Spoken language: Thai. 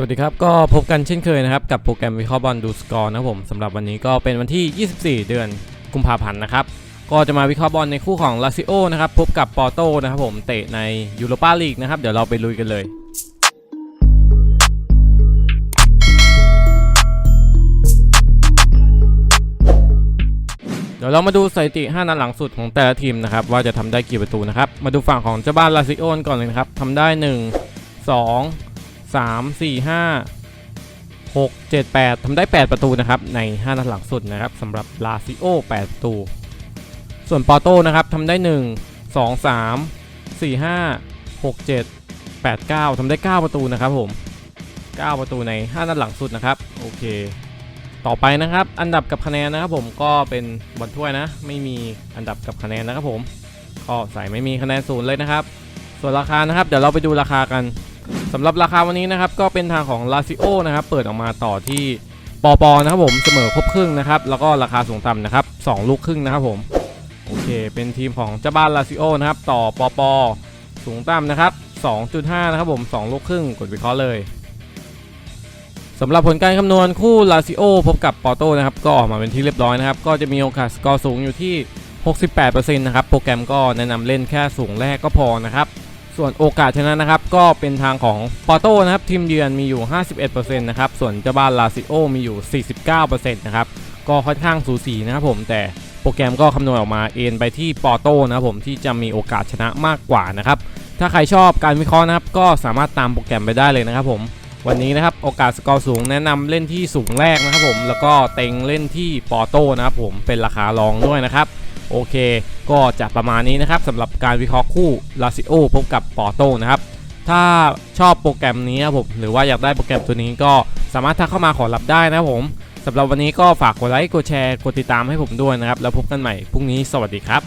สวัสดีครับ ก็พบกันเช่นเคยนะครับ กับโปรแกรมวิเคราะห์บอลดูสกอร์นะผมสำหรับวันนี้ก็เป็นวันที่ 24 เดือนกุมภาพันธ์นะครับ ก็จะมาวิเคราะห์บอลในคู่ของลาซิโอนะครับ พบกับปอร์โตนะครับผมเตะในยูโรปาลีกนะครับ เดี๋ยวเราไปลุยกันเลยเดี๋ยวเรามาดูสถิติ 5 นัดหลังสุดของแต่ละทีมนะครับ ว่าจะทำได้กี่ประตูนะครับ มาดูฝั่งของเจ้าบ้านลาซิโอนก่อนเลยนะครับทำได้ 1 2 3 4 5 6 7 8ทำได้ 8 ประตูนะครับใน 5 นัดหลังสุดนะครับสำหรับลาซิโอ 8 ประตู ส่วนปอร์โตนะครับทำได้ 1 2 3 4 5 6 7 8 9ทำได้ 9 ประตูนะครับผม 9 ประตูใน 5 นัดหลังสุดนะครับโอเค ต่อไปนะครับ อันดับกับคะแนนนะครับผมก็เป็นบอลถ้วยนะ ไม่มีอันดับกับคะแนนนะครับผมก็ใส่ไม่มีคะแนนศูนย์เลยนะครับ ส่วนราคานะครับ เดี๋ยวเราไปดูราคากัน สำหรับราคาวันนี้นะครับก็เป็นทางของลาซิโอนะครับเปิดออกมาต่อที่ปอปอนะครับผมเสมอครบครึ่งนะครับแล้วก็ราคาสูงต่ำนะครับ2ลูกครึ่งนะครับผมโอเค เป็นทีมของเจ้าบ้านลาซิโอนะครับต่อปอปอสูงต่ำนะครับ 2.5 นะครับผม 2 ลูกครึ่งกดวิเคราะห์เลยสำหรับผลการคำนวณคู่ลาซิโอพบกับปอโตนะครับก็ออกมาเป็นที่เรียบร้อยนะครับ ก็จะมีโอกาสสกอร์สูงอยู่ที่ 68%นะครับ โปรแกรมก็แนะนำเล่นแค่สูงแรกก็พอนะครับ ส่วนโอกาสชนะนะครับก็เป็นทางของปอร์โตนะครับทีมเยือนมีอยู่ 51%นะครับส่วนเจ้าบ้านลาซิโอมีอยู่ 49%นะครับก็ค่อนข้างสูสีนะครับผมแต่โปรแกรมก็คำนวณออกมาเอ็นไปที่ปอร์โตนะครับผมที่จะมีโอกาสชนะมากกว่านะครับถ้าใครชอบการวิเคราะห์นะครับก็สามารถตามโปรแกรมไปได้เลยนะครับผมวันนี้นะครับโอกาสสกอร์สูงแนะนำเล่นที่สูงแรกนะครับผมแล้วก็เต็งเล่นที่ปอโต้นะครับผมเป็นราคารองด้วยนะครับ โอเค ก็จะประมาณนี้นะครับสำหรับการวิเคราะห์คู่ลาซิโอพบกับปอโต้นะครับ ถ้าชอบโปรแกรมนี้นะครับผมหรือว่าอยากได้โปรแกรมตัวนี้ก็สามารถทักเข้ามาขอรับได้นะครับผมสำหรับวันนี้ก็ฝากกดไลค์กดแชร์กดติดตามให้ผมด้วยนะครับ แล้วพบกันใหม่พรุ่งนี้สวัสดีครับ